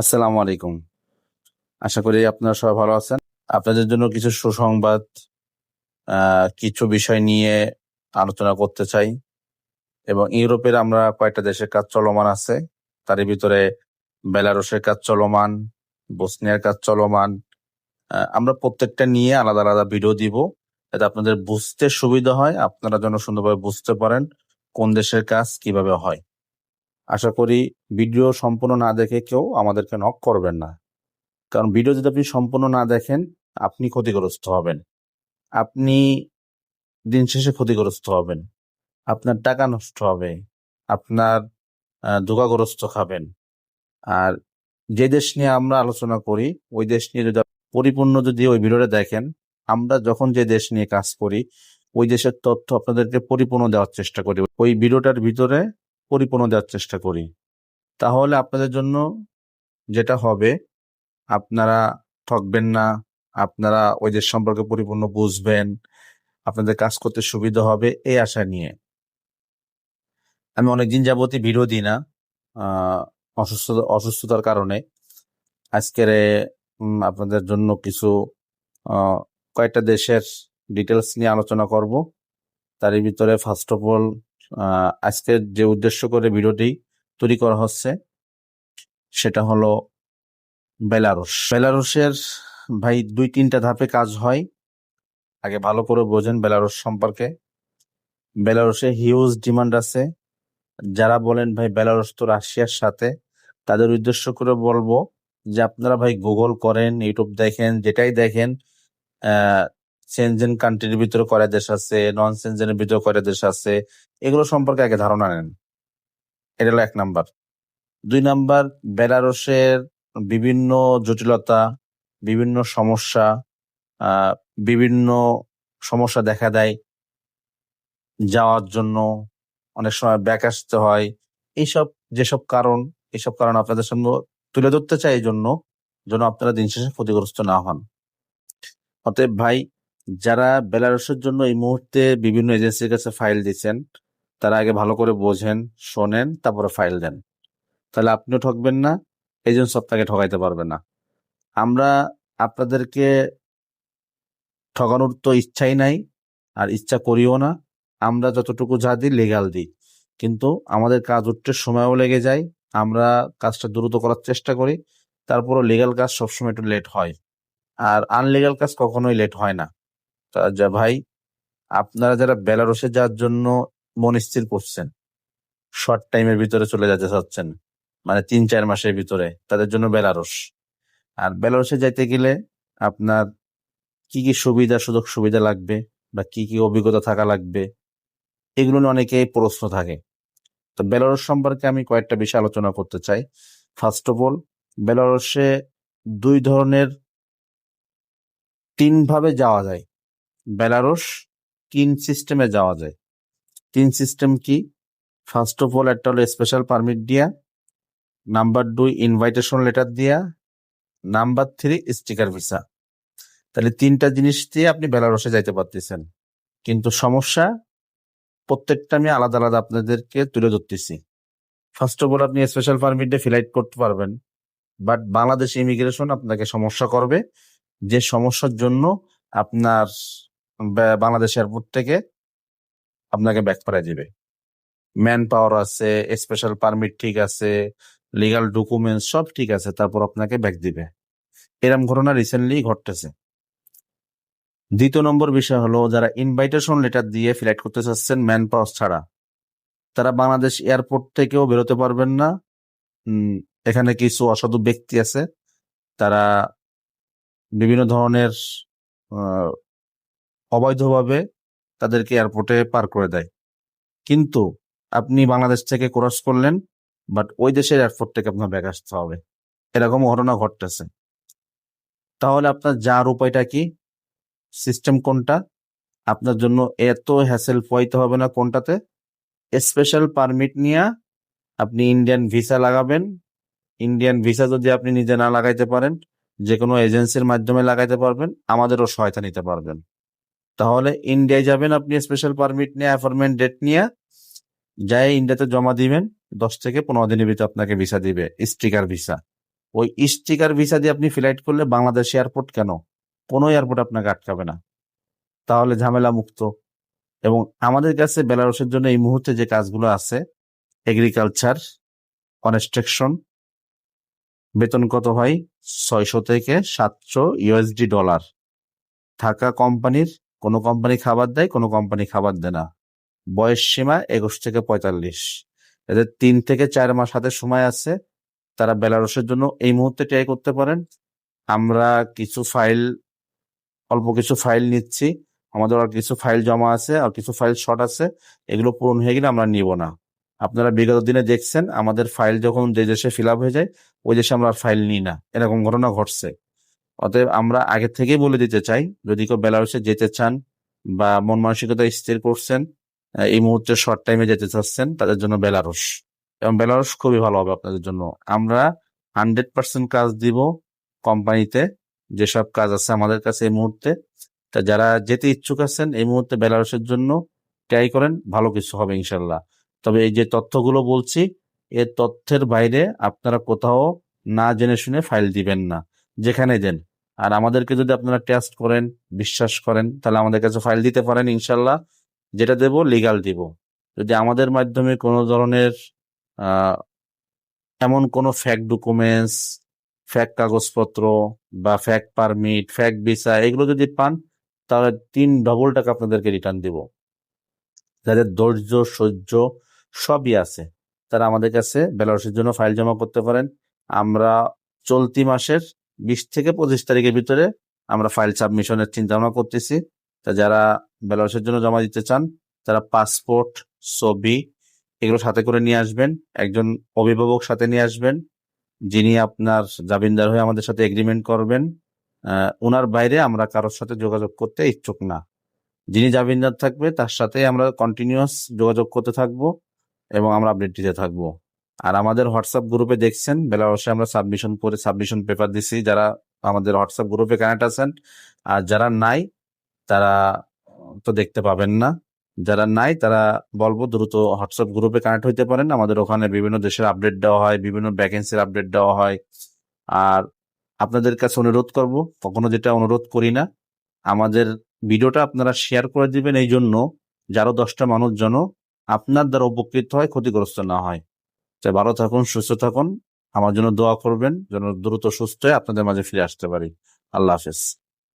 আসসালামু আলাইকুম। আশা করি আপনারা সবাই ভালো আছেন। আপনাদের জন্য কিছু সুসংবাদ কিছু বিষয় নিয়ে আলোচনা করতে চাই। এবং ইউরোপের আমরা কয়েকটা দেশের কাজ চলমান আছে। তার ভিতরে বেলারুশের কাজ চলমান, বসনিয়ার কাজ চলমান। আমরা প্রত্যেকটা নিয়ে আলাদা আলাদা ভিডিও দিব, যাতে আপনাদের বুঝতে সুবিধা হয়। আপনারা যেন সুন্দরভাবে বুঝতে পারেন কোন দেশের কাজ কীভাবে হয়। আশা করি ভিডিও সম্পূর্ণ না দেখে কেউ আমাদেরকে নক করবেন না। কারণ ভিডিও যদি আপনি সম্পূর্ণ না দেখেন আপনি ক্ষতিগ্রস্ত হবেন। আপনি দিন শেষে ক্ষতিগ্রস্ত হবেন। আপনার টাকা নষ্ট হবে। আপনার আহ, খাবেন। আর যে দেশ নিয়ে আমরা আলোচনা করি ওই দেশ নিয়ে যদি পরিপূর্ণ যদি ওই ভিডিওটা দেখেন আমরা যখন যে দেশ নিয়ে কাজ করি ওই দেশের তথ্য আপনাদেরকে পরিপূর্ণ দেওয়ার চেষ্টা করি। ওই ভিডিওটার ভিতরে পরিপূর্ণ দেওয়ার চেষ্টা করি। তাহলে আপনাদের জন্য যেটা হবে, আপনারা ঠকবেন না, আপনারা ওই দেশ সম্পর্কে পরিপূর্ণ বুঝবেন, আপনাদের কাজ করতে সুবিধা হবে এই আশা নিয়ে। আমি অনেকদিন যাবতই ভিডিও দিই না অসুস্থ, অসুস্থতার কারণে। আজকের আপনাদের জন্য কিছু কয়েকটা দেশের ডিটেলস নিয়ে আলোচনা করব। তারই ভিতরে ফার্স্ট অফ অল আজকের যে উদ্দেশ্য করে ভিডিওটি তৈরি করা হচ্ছে, সেটা হলো বেলারুশ। বেলারুশের ভাই দুই তিনটা ধাপে কাজ হয়। আগে ভালো করে বোঝেন বেলারুশ সম্পর্কে। বেলারুশে হিউজ ডিমান্ড আছে। যারা বলেন, ভাই, বেলারুশ তো রাশিয়ার সাথে। তাদের উদ্দেশ্য করে বলব যে, আপনারা ভাই গুগল করেন ইউটিউব দেখেন, যেটাই দেখেন সেনজেন কান্ট্রির ভিতরে কয়টা দেশ আছে নন সেনজেনের ভিতরে কয়টা দেশ আছে, এগুলো সম্পর্কে আগে ধারণা নেন। এটা হলো এক নাম্বার। দুই নাম্বার, বেলারুশের বিভিন্ন জটিলতা, বিভিন্ন সমস্যা বিভিন্ন সমস্যা দেখা দেয় যাওয়ার জন্য, অনেক সময় ব্যাক আসতে হয়। এইসব, যেসব কারণ এইসব কারণ আপনাদের সামনে তুলে ধরতে চাই এই জন্য, যেন আপনারা দিন শেষে ক্ষতিগ্রস্ত না হন। অতএব ভাই যারা বেলারুশের জন্য এই মুহূর্তে বিভিন্ন এজেন্সির কাছে ফাইল দিচ্ছেন, তারা আগে ভালো করে বোঝেন, শোনেন, তারপরে ফাইল দেন। তাহলে আপনিও ঠকবেন না এজেন্স আপনাকে ঠকাইতে পারবে না। আমরা আপনাদেরকে ঠকানোর তো ইচ্ছাই নাই, আর ইচ্ছা করিও না। আমরা যতটুকু যা দিই লিগাল দিই। কিন্তু আমাদের কাজ উঠতে সময়ও লেগে যায়, আমরা কাজটা দ্রুত করার চেষ্টা করি, তারপরও লিগাল কাজ সবসময় একটু লেট হয়। আর আনলিগাল কাজ কখনোই লেট হয় না। যা ভাই, আপনারা যারা বেলারসে যাওয়ার জন্য মন স্থির করছেন শর্ট টাইমের ভিতরে চলে যেতে চাচ্ছেন মানে তিন, চার মাসের ভিতরে, তাদের জন্য বেলারস আর বেলারসে যাইতে গেলে আপনার কি কি সুবিধা, সুযোগ, সুবিধা লাগবে বা কি কি অভিজ্ঞতা থাকা লাগবে, এগুলো নিয়ে অনেকেই প্রশ্ন থাকে। তো বেলারস সম্পর্কে আমি কয়েকটা বিষয় আলোচনা করতে চাই। ফার্স্ট অফ অল বেলারসে দুই ধরনের তিন ভাবে যাওয়া যায়। বেলারস তিন সিস্টেমে যাওয়া যায়। তিন সিস্টেম কি? ফার্স্ট অফ অল একটা হলো স্পেশাল পারমিট দিয়া। নাম্বার দুই ইনভাইটেশন লেটার দিয়া। নাম্বার থ্রি স্টিকার ভিসা তাহলে তিনটা জিনিস দিয়ে আপনি বেলারসে যাইতে পারতেছেন। কিন্তু সমস্যা, প্রত্যেকটা আমি আলাদা আলাদা আপনাদেরকে তুলে ধরতেছি। ফার্স্ট অফ অল আপনি স্পেশাল পারমিট দিয়ে ফিলাইট করতে পারবেন। বাট বাংলাদেশ ইমিগ্রেশন আপনাকে সমস্যা করবে। যে সমস্যার জন্য আপনার বাংলাদেশ এয়ারপোর্ট থেকে আপনাকে ব্যাক করা দিবে। ম্যান পাওয়ার আছে স্পেশাল পারমিট ঠিক আছে লিগাল ডকুমেন্টস সব ঠিক আছে, তারপর আপনাকে ব্যাক দিবে। এরম ঘটনা রিসেন্টলি ঘটতেছে। দ্বিতীয় নম্বর বিষয় হলো, যারা ইনভাইটেশন লেটার দিয়ে ফ্লাইট করতে চাচ্ছেন ম্যান পাওয়ার ছাড়া, তারা বাংলাদেশ এয়ারপোর্ট থেকেও বেরোতে পারবেন না। এখানে কিছু অসাধু ব্যক্তি আছে, তারা বিভিন্ন ধরনের অবৈধভাবে তাদেরকে এয়ারপোর্টে পার করে দেয়। কিন্তু আপনি বাংলাদেশ থেকে ক্রস করলেন বাট ওই দেশের এয়ারপোর্ট থেকে আপনার ব্যাগ আসতে হবে। এরকম ঘটনা ঘটতেছে। তাহলে আপনার যার উপায়টা কি? সিস্টেম কোনটা? আপনার জন্য এত হ্যাসেল পোয়াইতে হবে না কোনটাতে? স্পেশাল পারমিট নিয়ে আপনি ইন্ডিয়ান ভিসা লাগাবেন। ইন্ডিয়ান ভিসা যদি আপনি নিজে না লাগাইতে পারেন যে কোনো এজেন্সির মাধ্যমে লাগাইতে পারবেন, আমাদেরও সহায়তা নিতে পারবেন। তাহলে ইন্ডিয়ায় যাবেন আপনি স্পেশাল পারমিট নিয়ে অ্যাপয়েন্টমেন্ট ডেট নিয়ে যাই ইন্ডিয়াতে জমা দিবেন। দশ থেকে পনেরো দিনের ভিতরে আপনাকে ভিসা দিবে স্টিকার ভিসা ওই স্টিকার ভিসা দিয়ে আপনি ফ্লাইট করলে বাংলাদেশ এয়ারপোর্ট কেন? কোনো এয়ারপোর্ট আপনাকে আটকাবে না। তাহলে ঝামেলা মুক্ত এবং আমাদের কাছে বেলারসের জন্য এই মুহূর্তে যে কাজগুলো আছে এগ্রিকালচার কনস্ট্রাকশন বেতন কত হয় ছয়শো থেকে সাতশো ইউএসডি ডলার থাকা কোম্পানির কোনো কোম্পানি খাবার দেয়, কোনো কোম্পানি খাবার দেয় না। বয়স সীমা একুশ থেকে পঁয়তাল্লিশ। এদের তিন থেকে চার মাস হাতে সময় আছে। তারা বেলারসের জন্য এই মুহূর্তে ট্রাই করতে পারেন। আমরা কিছু ফাইল অল্প কিছু ফাইল নিচ্ছি। আমাদের আর কিছু ফাইল জমা আছে, আর কিছু ফাইল শর্ট আছে। এগুলো পূরণ হয়ে গেলে আমরা নিব না। আপনারা বিগত দিনে দেখছেন, আমাদের ফাইল যখন যে দেশে ফিল হয়ে যায়, ওই দেশে আমরা ফাইল নিই না। এরকম ঘটনা ঘটছে। অতএব আমরা আগে থেকেই বলে দিতে চাই, যদি কেউ বেলারুসে যেতে চান বা মন মানসিকতা স্থির করছেন এই মুহূর্তে শর্ট টাইমে যেতে চাচ্ছেন, তাদের জন্য বেলারুস এবং বেলারুস খুবই ভালো হবে আপনাদের জন্য। আমরা হান্ড্রেড পার্সেন্ট কাজ দিব কোম্পানিতে, যেসব কাজ আছে আমাদের কাছে এই মুহূর্তে। তা যারা যেতে ইচ্ছুক আছেন, এই মুহূর্তে বেলারুসের জন্য ট্রাই করেন, ভালো কিছু হবে ইনশাল্লাহ তবে এই যে তথ্যগুলো বলছি এর তথ্যের বাইরে আপনারা কোথাও না জেনে শুনে ফাইল দিবেন না। যেখানে দেন আর আমাদেরকে যদি আপনারা টেস্ট করেন, বিশ্বাস করেন, তাহলে আমাদের কাছে ফাইল দিতে পারেন ইনশাল্লাহ যেটা দেব লিগাল দিব। যদি আমাদের মাধ্যমে কোনো ধরনের এমন কোনো ফ্যাক ডকুমেন্টস ফ্যাক কাগজপত্র বা ফ্যাক পারমিট ফ্যাক ভিসা এগুলো যদি পান, তাহলে তিন ডবল টাকা আপনাদেরকে রিটার্ন দিব। যাদের ধৈর্য, সহ্য সবই আছে, তারা আমাদের কাছে বেলারসের জন্য ফাইল জমা করতে পারেন। আমরা চলতি মাসের বিশ থেকে পঁচিশ তারিখের ভিতরে আমরা ফাইল সাবমিশনের চিন্তা ভাবনা করতেছি। তা যারা বেলারসের জন্য জমা দিতে চান, তারা পাসপোর্ট ছবি এগুলো সাথে করে নিয়ে আসবেন। একজন অভিভাবক সাথে নিয়ে আসবেন, যিনি আপনার জামিনদার হয়ে আমাদের সাথে এগ্রিমেন্ট করবেন। ওনার বাইরে আমরা কারোর সাথে যোগাযোগ করতে ইচ্ছুক না। যিনি জামিনদার থাকবে, তার সাথে আমরা কন্টিনিউয়াস যোগাযোগ করতে থাকব এবং আমরা আপডেট দিতে থাকব। আর আমাদের হোয়াটসঅ্যাপ গ্রুপে দেখছেন, বেলারসে আমরা সাবমিশন করে সাবমিশন পেপার দিছি। যারা আমাদের হোয়াটসঅ্যাপ গ্রুপে কানেক্ট আছেন, আর যারা নাই, তারা তো দেখতে পাবেন না। যারা নাই, তারা বলব দ্রুত হোয়াটসঅ্যাপ গ্রুপে কানেক্ট হইতে পারেন। আমাদের ওখানে বিভিন্ন দেশের আপডেট দেওয়া হয়, বিভিন্ন ভ্যাকেন্সির আপডেট দেওয়া হয়। আর আপনাদের কাছে অনুরোধ করব, কখনো যেটা অনুরোধ করি না, আমাদের ভিডিওটা আপনারা শেয়ার করে দিবেন। এই জন্য যারো দশটা মানুষ যেন আপনার দ্বারা উপকৃত হয়, ক্ষতিগ্রস্ত না হয়। তাই ভালো থাকুন, সুস্থ থাকুন। আমার জন্য দোয়া করবেন, যেন দ্রুত সুস্থ হয়ে আপনাদের মাঝে ফিরে আসতে পারি। আল্লাহ হাফেজ।